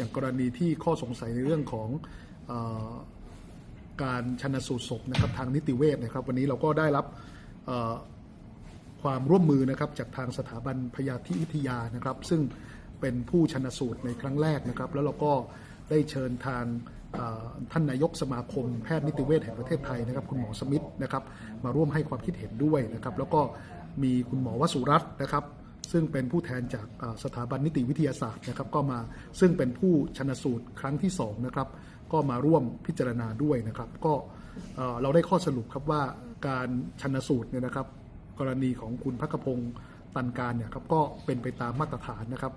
อย่างกรณีที่ข้อสงสัยในเรื่องของออการชนสูตรศพนะครับทางนิติเวชนะครับ วันนี้เราก็ได้รับความร่วมมือนะครับจากทางสถาบันพยาธิวิทยานะครับ ซึ่งเป็นผู้ชนสูตรในครั้งแรกนะครับ แล้วเราก็ได้เชิญทางท่านนายกสมาคมแพทย์นิติเวชแห่งประเทศไทยนะครับ คุณหมอสมิธนะครับ มาร่วมให้ความคิดเห็นด้วยนะครับ แล้วก็มีคุณหมอวสุรัตน์นะครับ ซึ่งเป็นผู้แทนจากสถาบันนิติวิทยาศาสตร์นะครับ ก็มาซึ่งเป็นผู้ชนสูตรครั้งที่สองนะครับก็มาร่วมพิจารณาด้วยนะครับ ก็เราได้ข้อสรุปครับว่าการชนสูตรเนี่ยนะครับ กรณีของคุณพักพงศ์ตันการเนี่ยครับก็เป็นไปตามมาตรฐานนะครับ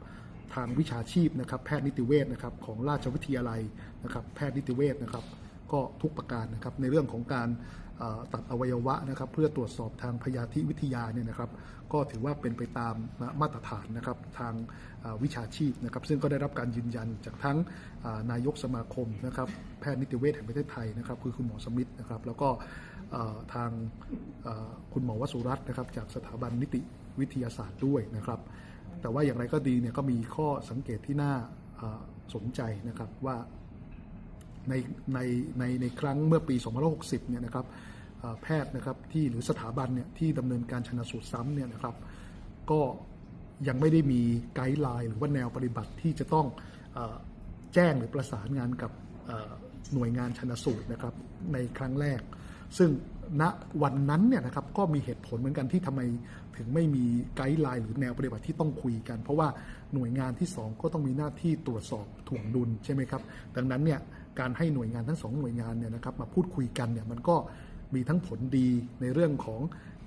ทางวิชาชีพนะครับ แพทย์นิติเวชนะครับของราชวิทยาลัยนะครับ แพทย์นิติเวชนะครับ ก็ทุกประการนะครับในเรื่องของการ ตัดอวัยวะนะครับ เพื่อตรวจสอบทางพยาธิวิทยาเนี่ยนะครับ ก็ถือว่าเป็นไปตามมาตรฐานนะครับทางวิชาชีพนะครับ ซึ่งก็ได้รับการยืนยันจากทั้งนายกสมาคมนะครับ แพทย์นิติเวชแห่งประเทศไทยนะครับ คือคุณหมอสมิธนะครับ แล้วก็ทางคุณหมอวสุรัตน์นะครับ จากสถาบันนิติวิทยาศาสตร์ด้วยนะครับ แต่ว่าอย่างไรก็ดีเนี่ยก็มีข้อสังเกตที่น่าสนใจนะครับว่า ในในในในครั้งเมื่อปี 2560 เนี่ยนะครับแพทย์นะครับที่หรือสถาบันเนี่ยที่ดำเนินการชนะสูตรซ้ำเนี่ยนะครับก็ยังไม่ได้มีไกด์ไลน์หรือว่าแนวปฏิบัติที่จะต้องอแจ้งหรือประสานงานกับหน่วยงานชนสูตรนะครับในครั้งแรก ซึ่งณวันนั้นเนี่ยนะครับก็มีเหตุผลเหมือนกันที่ทำไมถึงไม่มีไกด์ไลน์หรือแนวปฏิบัติที่ต้องคุยกัน เพราะว่าหน่วยงานที่สองก็ต้องมีหน้าที่ตรวจสอบถ่วงดุลใช่ไหมครับ ดังนั้นเนี่ย การให้หน่วยงานทั้งสองหน่วยงานเนี่ยนะครับมาพูดคุยกันเนี่ยมันก็มีทั้งผลดีในเรื่องของ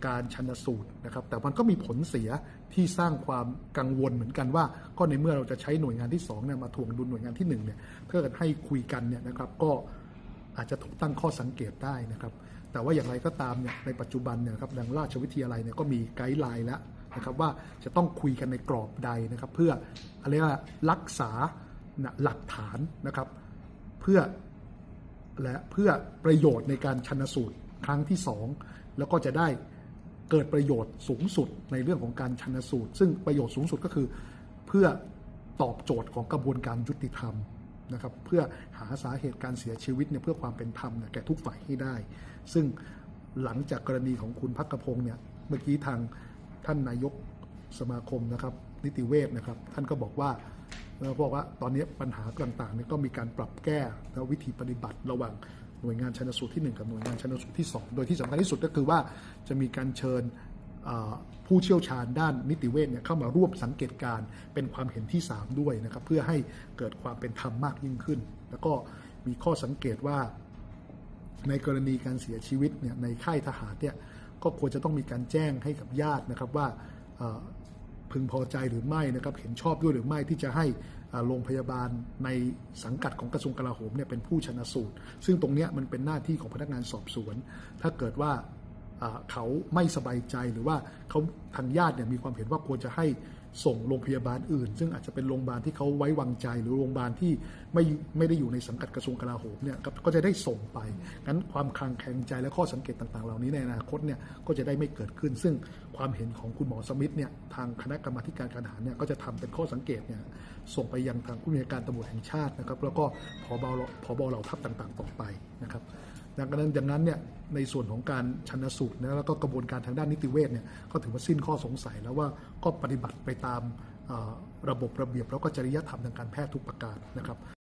การชันสูตรนะครับ แต่มันก็มีผลเสียที่สร้างความกังวลเหมือนกันว่า ก็ในเมื่อเราจะใช้หน่วยงานที่สองเนี่ยมาถ่วงดุลหน่วยงานที่หนึ่งเนี่ยถ้าเกิดให้คุยกันเนี่ยนะครับก็อาจจะถูกตั้งข้อสังเกตได้นะครับ แต่ว่าอย่างไรก็ตามเนี่ยในปัจจุบันเนี่ยครับดังราชวิทยาลัยเนี่ยก็มีไกด์ไลน์แล้วนะครับว่าจะต้องคุยกันในกรอบใดนะครับ เพื่ออะไรว่ารักษาหลักฐานนะครับ พื่อและเพื่อประโยชน์ในการชันสูตรครั้งที่สองแล้วก็จะได้เกิดประโยชน์สูงสุดในเรื่องของการชันสูตร ซึ่งประโยชน์สูงสุดก็คือเพื่อตอบโจทย์ของกระบวนการยุติธรรมนะครับเพื่อหาสาเหตุการเสียชีวิตเนี่ยเพื่อความเป็นธรรมเนี่ยแก่ทุกฝ่ายให้ได้ ซึ่งหลังจากกรณีของคุณพักกระพงศ์เนี่ยเมื่อกี้ทางท่านนายกสมาคมนะครับนิติเวชนะครับ ท่านก็บอกว่า แล้วบอกว่าตอนนี้ปัญหาต่างๆเนี่ยก็มีการปรับแก้และวิธีปฏิบัติระหว่างหน่วยงานชันสูตรที่ 1 กับหน่วยงานชันสูตรที่ 2 โดยที่สำคัญที่สุดก็คือว่าจะมีการเชิญผู้เชี่ยวชาญด้านนิติเวชเนี่ยเข้ามาร่วมสังเกตการเป็นความเห็นที่ 3 ด้วยนะครับเพื่อให้เกิดความเป็นธรรมมากยิ่งขึ้น แล้วก็มีข้อสังเกตว่าในกรณีการเสียชีวิตเนี่ยในค่ายทหารเนี่ยก็ควรจะต้องมีการแจ้งให้กับญาตินะครับว่า พึงพอใจหรือไม่นะครับเห็นชอบด้วยหรือไม่ที่จะให้โรงพยาบาลในสังกัดของกระทรวงกลาโหมเนี่ยเป็นผู้ชนะสูตร ซึ่งตรงนี้มันเป็นหน้าที่ของพนักงานสอบสวน ถ้าเกิดว่าเขาไม่สบายใจหรือว่าเขาทางญาติเนี่ยมีความเห็นว่าควรจะให้ ส่งโรงพยาบาลอื่น ซึ่งอาจจะเป็นโรงพยาบาลที่เขาไว้วางใจ หรือโรงพยาบาลที่ไม่ไม่ได้อยู่ในสังกัดกระทรวงกลาโหมเนี่ยก็จะได้ส่งไปงั้นความคลางแคลงใจและข้อสังเกตต่างๆ เหล่านี้ในอนาคตเนี่ยก็จะได้ไม่เกิดขึ้น ซึ่งความเห็นของคุณหมอสมิธเนี่ยทางคณะกรรมาการการทหารเนี่ยก็จะทำเป็นข้อสังเกตเนี่ยส่งไปยังทางผู้มีการตำรวจแห่งชาตินะครับแล้วก็พบพบเหล่าทัพต่างๆ ต่อไปนะครับ ดังนั้นดังนั้นเนี่ยในส่วนของการชันสูตรนะแล้วก็กระบวนการทางด้านนิติเวชเนี่ยก็ถือว่าสิ้นข้อสงสัยแล้วว่าก็ปฏิบัติไปตามระบบระเบียบแล้วก็จริยธรรมทางการแพทย์ทุกประการนะครับ